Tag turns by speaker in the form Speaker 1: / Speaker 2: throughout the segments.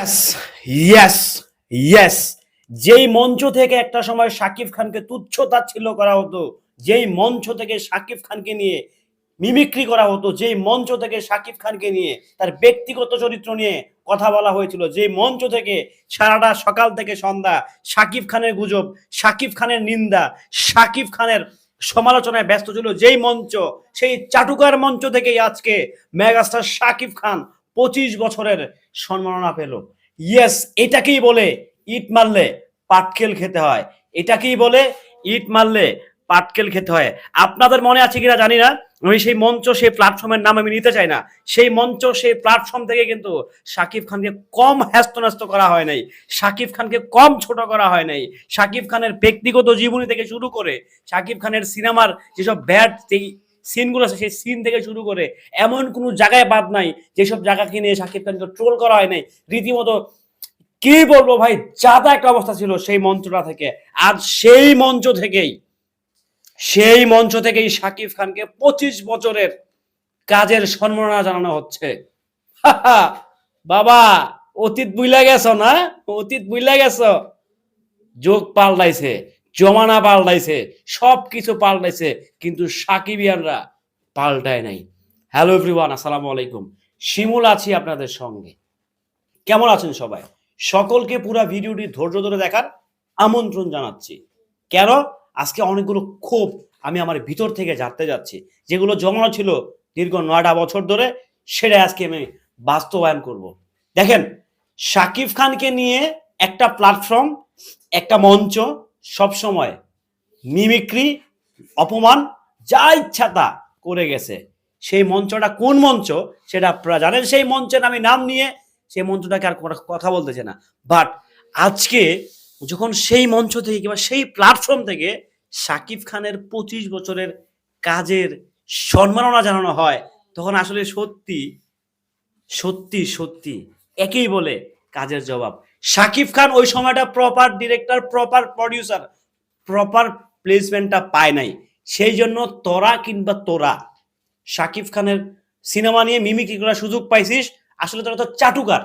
Speaker 1: Yes yes যেই মঞ্চ থেকে একটা সময় শাকিব খানকে তুচ্ছ তাচ্ছিল্য করা হতো, যেই মঞ্চ থেকে শাকিব খানকে নিয়ে মিমিক্রি করা হতো, যেই মঞ্চ থেকে শাকিব খানকে নিয়ে তার ব্যক্তিগত চরিত্র নিয়ে কথা বলা হয়েছিল যে মঞ্চ থেকে সারাটা সকাল থেকে সন্ধ্যা শাকিব খানের গুজব শাকিব খানের নিন্দা শাকিব খানের সমালোচনায় ব্যস্ত ছিল, যেই মঞ্চ, সেই চাটুকার মঞ্চ থেকেই আজকে মেগাস্টার শাকিব খান পঁচিশ বছরের সম্মাননা পেল। ইয়েস এটাকেই বলে ইট মারলে পাটকেল খেতে হয়। এটাকেই বলে ইট মারলে পাটকেল খেতে হয়। আপনাদের মনে আছে কিনা জানি না। আমি সেই মঞ্চ, সেই প্ল্যাটফর্মের নাম আমি নিতে চাই না। সেই মঞ্চ, সেই প্ল্যাটফর্ম থেকে কিন্তু শাকিব খানকে কম হ্যাস্তন্যস্ত করা হয় নাই। শাকিব খানকে কম ছোট করা হয় নাই। শাকিব খানের ব্যক্তিগত জীবনী থেকে শুরু করে শাকিব খানের সিনেমার যেসব ব্যাড সিনগুলো আছে, সেই সিন থেকে শুরু করে এমন কোনো জায়গায় বাদ নাই, যেসব জায়গাকে নিয়ে শাকিব খানকে ট্রোল করা হয় নাই। রীতিমতো কি বলব ভাই, যাতা একটা অবস্থা ছিল সেই মঞ্চটা থেকে। আর সেই মঞ্চ থেকেই, সেই মঞ্চ থেকেই শাকিব খানকে পঁচিশ বছরের কাজের সম্মাননা জানানো হচ্ছে। বাবা, অতীত বুইলা গেছো না? অতীত বুইলা গেছ? যোগ পাল্টাইছে। জমানা পাল্টাইছে সব কিছু পাল্টাইছে, কিন্তু সাকিবিয়ানরা পাল্টায় নাই। হ্যালো এভরিওয়ান আসসালামু আলাইকুম। শিমুল আছি আপনাদের সঙ্গে। কেমন আছেন সবাই? সকলকে পুরো ভিডিওটি ধৈর্য ধরে দেখার আমন্ত্রণ জানাচ্ছি। কেন? আজকে অনেকগুলো ক্ষোভ আমি আমার ভিতর থেকে জানতে যাচ্ছি। যেগুলো জমানো ছিল দীর্ঘ নয়টা বছর ধরে সেটা আজকে আমি বাস্তবায়ন করব। দেখেন শাকিব খানকে নিয়ে একটা প্ল্যাটফর্ম একটা মঞ্চ সব সময় মিমিক্রি অপমান, যা ইচ্ছা তা করে গেছে। সেই মঞ্চটা কোন মঞ্চ? সেটা আপনারা জানেন। সেই মঞ্চের আমি নাম নিয়ে সেই মঞ্চটাকে আর কথা বলতেছে না। বাট আজকে যখন সেই মঞ্চ থেকে কিংবা সেই প্ল্যাটফর্ম থেকে শাকিব খানের পঁচিশ বছরের কাজের সম্মাননা জানানো হয়, তখন আসলে সত্যি সত্যি সত্যি একেই বলে কাজের জবাব। শাকিব খান ওই সময়টা proper director proper producer proper প্লেসমেন্টটা পায় নাই। সেই জন্য তোরা কিংবা তোরা, শাকিব খানের সিনেমা নিয়ে মিমিক্রি করার সুযোগ পাইছিস। আসলে তোরা তো চাটুকার।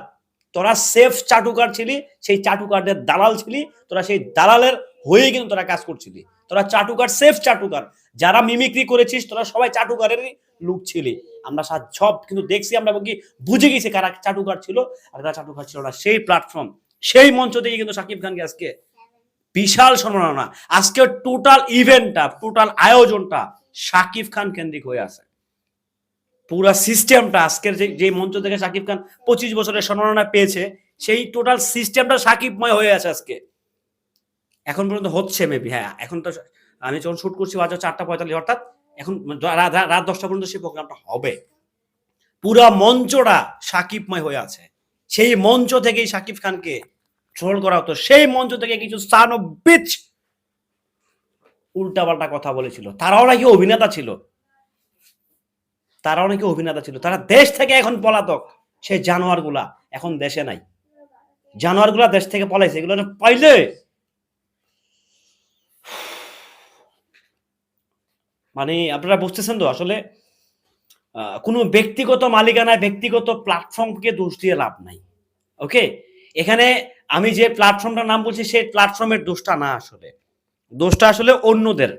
Speaker 1: তোরা সেফ চাটুকার ছিলি, সেই চাটুকারদের দালাল ছিলি, তোরা সেই দালালের হয়ে কিন্তু তোরা কাজ করছিলি। তোরা চাটুকার সেফ চাটুকার। যারা মিমিক্রি করেছিস, তোরা সবাই চাটুকারেরই লুক ছিলি। আমরা সব কিন্তু দেখছি, আমরা কি বুঝে গেছি কারা চাটুকার ছিল, আর কারা চাটুকার ছিল না। সেই প্ল্যাটফর্ম সেই মঞ্চ থেকে কিন্তু শাকিব খানকে আজকে বিশাল সম্মাননা। আজকে টোটাল ইভেন্টটা টোটাল আয়োজনটা শাকিব খান কেন্দ্রিক হয়ে আছে। পুরা সিস্টেমটা আজকের যে যে মঞ্চ থেকে শাকিব খান পঁচিশ বছরের সম্মাননা পেয়েছে, সেই টোটাল সিস্টেমটা সাকিবময় হয়ে আছে আজকে। এখন পর্যন্ত হচ্ছে মেবি হ্যাঁ এখন তো আমি যখন শুট করছি বাজে চারটা পঁয়তাল্লিশ, অর্থাৎ এখন রাত দশটা পর্যন্ত সেই প্রোগ্রামটা হবে। পুরা মঞ্চটা সাকিবময় হয়ে আছে। সেই মঞ্চ থেকেই সাকিব খানকে ট্রোল করা হতো। সেই মঞ্চ থেকে কিছু সান ও বিচ উল্টাপাল্টা কথা বলেছিল। তারাও নাকি অভিনেতা ছিল। তারাও নাকি অভিনেতা ছিল। তারা দেশ থেকে এখন পলাতক। সেই জানোয়ারগুলা এখন দেশে নাই। জানোয়ারগুলা দেশ থেকে পলাইছে। এগুলো পাইলে? মানে আপনারা বুঝতেছেন তো, আসলে কোনো ব্যক্তিগত মালিকানায় ব্যক্তিগত প্ল্যাটফর্মকে দোষ দিয়ে লাভ নাই। ওকে এখানে আমি যে প্ল্যাটফর্মটার নাম বলছি, সেই প্ল্যাটফর্মের দোষটা না আসলে। দোষটা আসলে অন্যদের।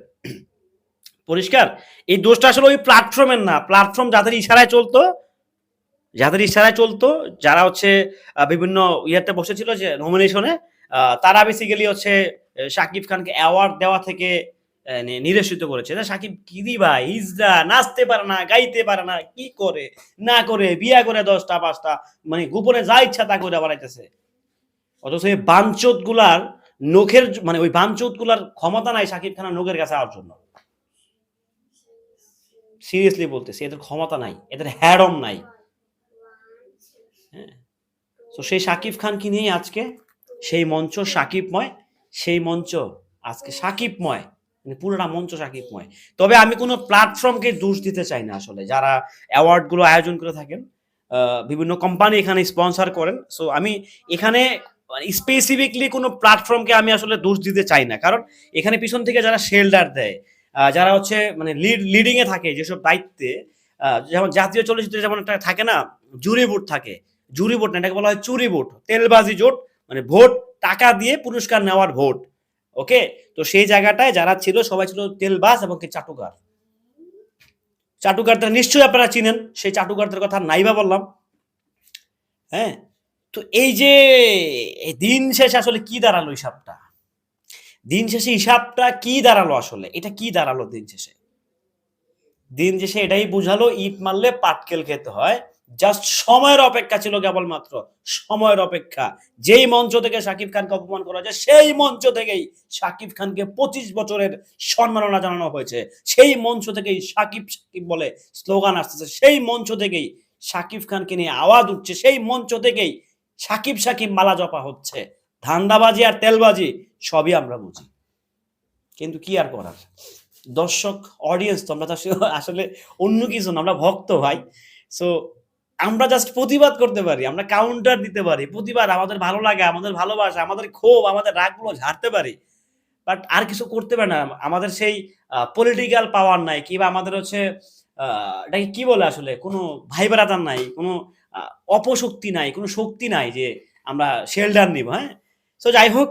Speaker 1: পরিষ্কার? এই দোষটা আসলে ওই প্ল্যাটফর্মের না। প্ল্যাটফর্ম যাদের ইশারায় চলতো, যাদের ইশারায় চলতো, যারা হচ্ছে বিভিন্ন ইয়েতে বসেছিল যে নমিনেশনে তারা বেসিক্যালি হচ্ছে শাকিব খানকে অ্যাওয়ার্ড দেওয়া থেকে নিরসিত করেছে। না শাকিব কি দিবা? ইজরা, নাচতে পারে না, গাইতে পারে না, কি করে? না করে, বিয়া করে দশটা, পাঁচটা মানে গোপনে যা ইচ্ছা তা করে বানাইতেছে। অথচ এই বাঞ্চতগুলার নখের মানে ওই বাঞ্চতগুলার ক্ষমতা নাই শাকিব খানের নখের কাছে আওয়ার জন্য। সিরিয়াসলি বলতেছি এদের ক্ষমতা নাই, এদের হ্যাডম নাই। হ্যাঁ? তো সেই শাকিব খানকে নিয়ে আজকে? সেই মঞ্চ সাকিবময়, সেই মঞ্চ আজকে সাকিবময় মানে পুরোটা মঞ্চ সাকিবময়। তবে আমি কোনো প্ল্যাটফর্মকে দোষ দিতে চাই না আসলে, যারা অ্যাওয়ার্ডগুলো আয়োজন করে থাকেন বিভিন্ন কোম্পানি এখানে স্পন্সর করেন। সো আমি এখানে স্পেসিফিকলি কোনো প্ল্যাটফর্মকে আমি আসলে দোষ দিতে চাই না। কারণ এখানে পিছন থেকে যারা শেল্ডার দেয় যারা হচ্ছে মানে লিড লিডিং এ থাকে যেসব দায়িত্বে যেমন জাতীয় চলচ্চিত্রে যেমন একটা থাকে না, জুরি বোর্ড থাকে। জুরি ভোট না, এটাকে বলা হয় চুরি ভোট, তেলবাজি জোট মানে ভোট, টাকা দিয়ে পুরস্কার নেওয়ার ভোট। ওকে তো সেই জায়গাটায় যারা ছিল, সবাই ছিল তেলবাজ এবং কি চাটুকার। চাটুকারদের নিশ্চয়ই আপনারা চিনেন, সেই চাটুকারদের কথা নাইবা বললাম। হ্যাঁ? তো এই যে দিন শেষে আসলে কি দাঁড়াল হিসাবটা দিন শেষে হিসাবটা কি দাঁড়াল আসলে? এটা কি দাঁড়াল দিন শেষে? দিন শেষে এটাই বুঝালো, ইট মারলে পাটকেল খেতে হয়। জাস্ট সময়ের অপেক্ষা ছিল কেবলমাত্র, সময়ের অপেক্ষা। যেই মঞ্চ থেকে শাকিব খানকে অপমান করা যায় সেই মঞ্চ থেকেই শাকিব খানকে পঁচিশ বছরের সম্মাননা জানানো হয়েছে। সেই মঞ্চ থেকেই শাকিব শাকিব বলে স্লোগান আসতেছে। সেই মঞ্চ থেকেই শাকিব খানকে নিয়ে আওয়াজ উঠছে। সেই মঞ্চ থেকেই সাকিব সাকিব মালা জপা হচ্ছে। ধান্দাবাজি আর তেলবাজি সবই আমরা বুঝি। কিন্তু কি আর করার? দর্শক অডিয়েন্স তো আমরা আসলে- অন্য কিছু না, আমরা ভক্ত ভাই। সো আমরা জাস্ট প্রতিবাদ করতে পারি, আমরা কাউন্টার দিতে পারি। প্রতিবাদ, আমাদের ভালো লাগে, আমাদের ভালোবাসা, আমাদের ক্ষোভ, আমাদের রাগগুলো ঝাড়তে পারি। বাট আর কিছু করতে পারে না। আমাদের সেই পলিটিক্যাল পাওয়ার নাই, কিংবা আমাদের হচ্ছে এটাকে কি বলে আসলে? কোনো ভাই বেড়াতার নাই, কোনো অপশক্তি নাই, কোনো শক্তি নাই যে আমরা শেল্ডার নিব হ্যাঁ? তো যাই হোক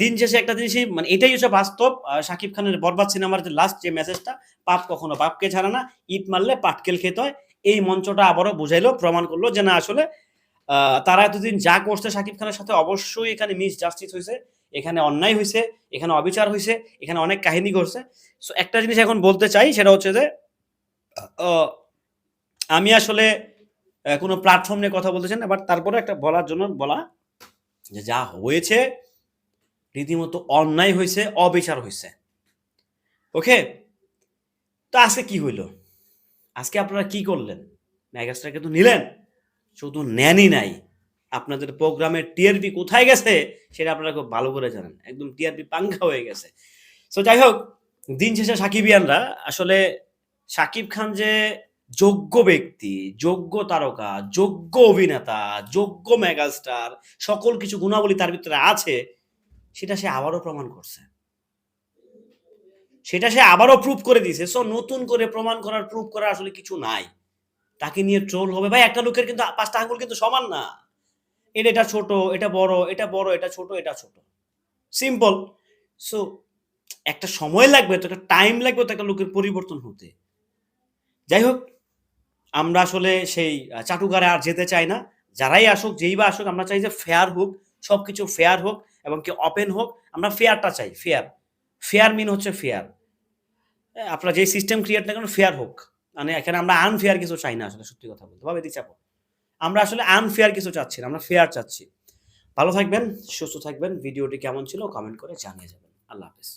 Speaker 1: দিন শেষে একটা জিনিসই মানে এটাই হচ্ছে বাস্তব। শাকিব খানের বরবাদ সিনেমার যে লাস্ট যে মেসেজটা পাপ কখনো বাপকে ছাড়ে না, ইট মারলে পাটকেল খেতে হয়। এই মঞ্চটা আবারও বুঝাইলো, প্রমাণ করল যে না, আসলে তারা এতদিন যা করছে শাকিব খানের সাথে অবশ্যই এখানে মিস জাস্টিস হয়েছে, এখানে অন্যায় হয়েছে, এখানে অবিচার হয়েছে, এখানে অনেক কাহিনী ঘটছে। সো একটা জিনিস এখন বলতে চাই, সেটা হচ্ছে যে আমি আসলে কোনো প্ল্যাটফর্ম নিয়ে কথা বলতেছেন বাট তারপরে একটা বলার জন্য বলা যে যা হয়েছে, রীতিমতো অন্যায় হয়েছে, অবিচার হয়েছে। ওকে তো আজকে কি হইল? আজকে আপনারা কি করলেন? ম্যাগাস্টারকে তো নিলেন। শুধু নেনই নাই। আপনাদের প্রোগ্রামের টিআরপি কোথায় গেছে, সেটা আপনারা খুব ভালো করে জানেন। একদম টিআরপি পাঙ্খা হয়ে গেছে। সো যাই হোক, দিন শেষে সাকিবিয়ানরা, আসলে সাকিব খান যে যোগ্য ব্যক্তি, যোগ্য তারকা, যোগ্য অভিনেতা, যোগ্য মেগাস্টার সকল কিছু গুণাবলী তার ভিতরে আছে, সেটা সে আবারও প্রমাণ করছে। সেটা সে আবারও প্রুভ করে দিয়েছে। সো নতুন করে প্রমাণ করার প্রুভ করার আসলে কিছু নাই। তাকে নিয়ে ট্রোল হবে। ভাই, একটা লোকের কিন্তু পাঁচটা আঙ্গুল কিন্তু সমান না। এটা এটা ছোট, এটা বড় এটা বড়, এটা ছোট এটা ছোট। সিম্পল সো একটা সময় লাগবে, তো একটা টাইম লাগবে, তো একটা লোকের পরিবর্তন হতে। যাই হোক আমরা আসলে সেই চাটুকারে আর যেতে চাই না। যারাই আসুক, যেই বা আসুক, আমরা চাই যে ফেয়ার হোক সব কিছু ফেয়ার হোক, এবং কি ওপেন হোক, আমরা ফেয়ারটা চাই ফেয়ার ফেয়ার মিন হচ্ছে ফেয়ার আপনারা যে সিস্টেম ক্রিয়েট না কেন ফেয়ার হোক। মানে এখানে আমরা আনফেয়ার কিছু চাই না আসলে, সত্যি কথা বলতে। ভাবে চাপো আমরা আসলে আনফেয়ার কিছু চাচ্ছি না, আমরা ফেয়ার চাচ্ছি। ভালো থাকবেন, সুস্থ থাকবেন, ভিডিওটি কেমন ছিল কমেন্ট করে জানিয়ে যাবেন। আল্লাহ হাফিজ।